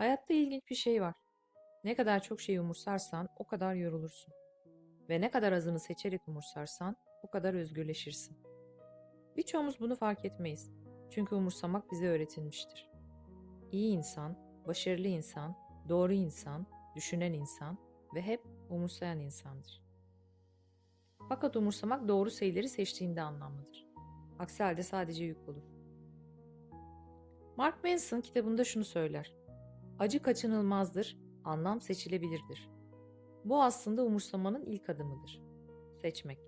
Hayatta ilginç bir şey var. Ne kadar çok şey umursarsan o kadar yorulursun. Ve ne kadar azını seçerek umursarsan o kadar özgürleşirsin. Birçoğumuz bunu fark etmeyiz. Çünkü umursamak bize öğretilmiştir. İyi insan, başarılı insan, doğru insan, düşünen insan ve hep umursayan insandır. Fakat umursamak doğru şeyleri seçtiğinde anlamlıdır. Aksi halde sadece yük olur. Mark Manson kitabında şunu söyler. Acı kaçınılmazdır, anlam seçilebilirdir. Bu aslında umursamanın ilk adımıdır. Seçmek.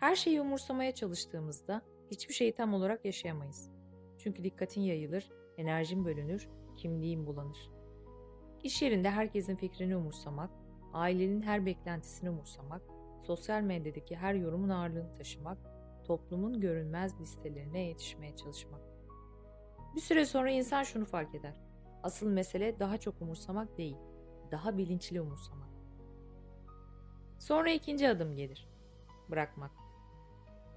Her şeyi umursamaya çalıştığımızda hiçbir şeyi tam olarak yaşayamayız. Çünkü dikkatin yayılır, enerjin bölünür, kimliğin bulanır. İş yerinde herkesin fikrini umursamak, ailenin her beklentisini umursamak, sosyal medyadaki her yorumun ağırlığını taşımak, toplumun görünmez listelerine yetişmeye çalışmak. Bir süre sonra insan şunu fark eder. Asıl mesele daha çok umursamak değil, daha bilinçli umursamak. Sonra ikinci adım gelir. Bırakmak.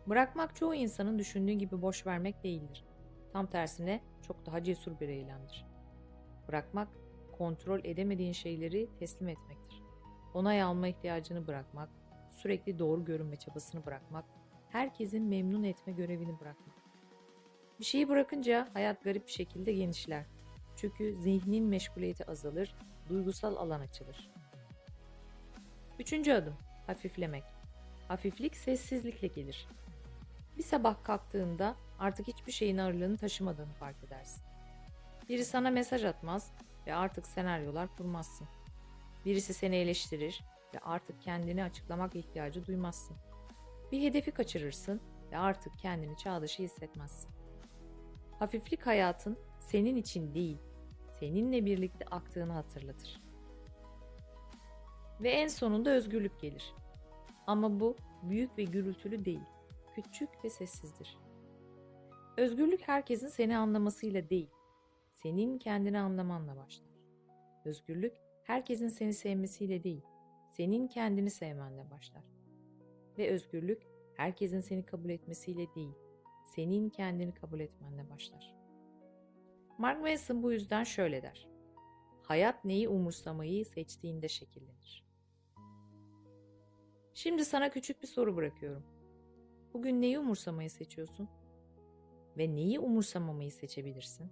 Bırakmak çoğu insanın düşündüğü gibi boş vermek değildir. Tam tersine çok daha cesur bir eylemdir. Bırakmak, kontrol edemediğin şeyleri teslim etmektir. Onay alma ihtiyacını bırakmak, sürekli doğru görünme çabasını bırakmak, herkesin memnun etme görevini bırakmak. Bir şeyi bırakınca hayat garip bir şekilde genişler. Çünkü zihnin meşguliyeti azalır, duygusal alan açılır. Üçüncü adım, hafiflemek. Hafiflik sessizlikle gelir. Bir sabah kalktığında artık hiçbir şeyin ağırlığını taşımadığını fark edersin. Biri sana mesaj atmaz ve artık senaryolar kurmazsın. Birisi seni eleştirir ve artık kendini açıklamak ihtiyacı duymazsın. Bir hedefi kaçırırsın ve artık kendini çağ dışı hissetmezsin. Hafiflik hayatın senin için değil, seninle birlikte aktığını hatırlatır. Ve en sonunda özgürlük gelir. Ama bu büyük ve gürültülü değil, küçük ve sessizdir. Özgürlük herkesin seni anlamasıyla değil, senin kendini anlamanla başlar. Özgürlük herkesin seni sevmesiyle değil, senin kendini sevmenle başlar. Ve özgürlük herkesin seni kabul etmesiyle değil, senin kendini kabul etmenle başlar. Mark Manson bu yüzden şöyle der. Hayat neyi umursamayı seçtiğinde şekillenir. Şimdi sana küçük bir soru bırakıyorum. Bugün neyi umursamayı seçiyorsun? Ve neyi umursamamayı seçebilirsin?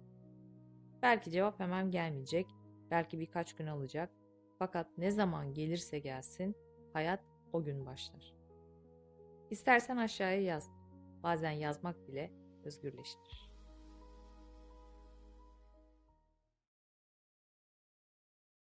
Belki cevap hemen gelmeyecek, belki birkaç gün alacak. Fakat ne zaman gelirse gelsin, hayat o gün başlar. İstersen aşağıya yaz. Bazen yazmak bile özgürleştirir.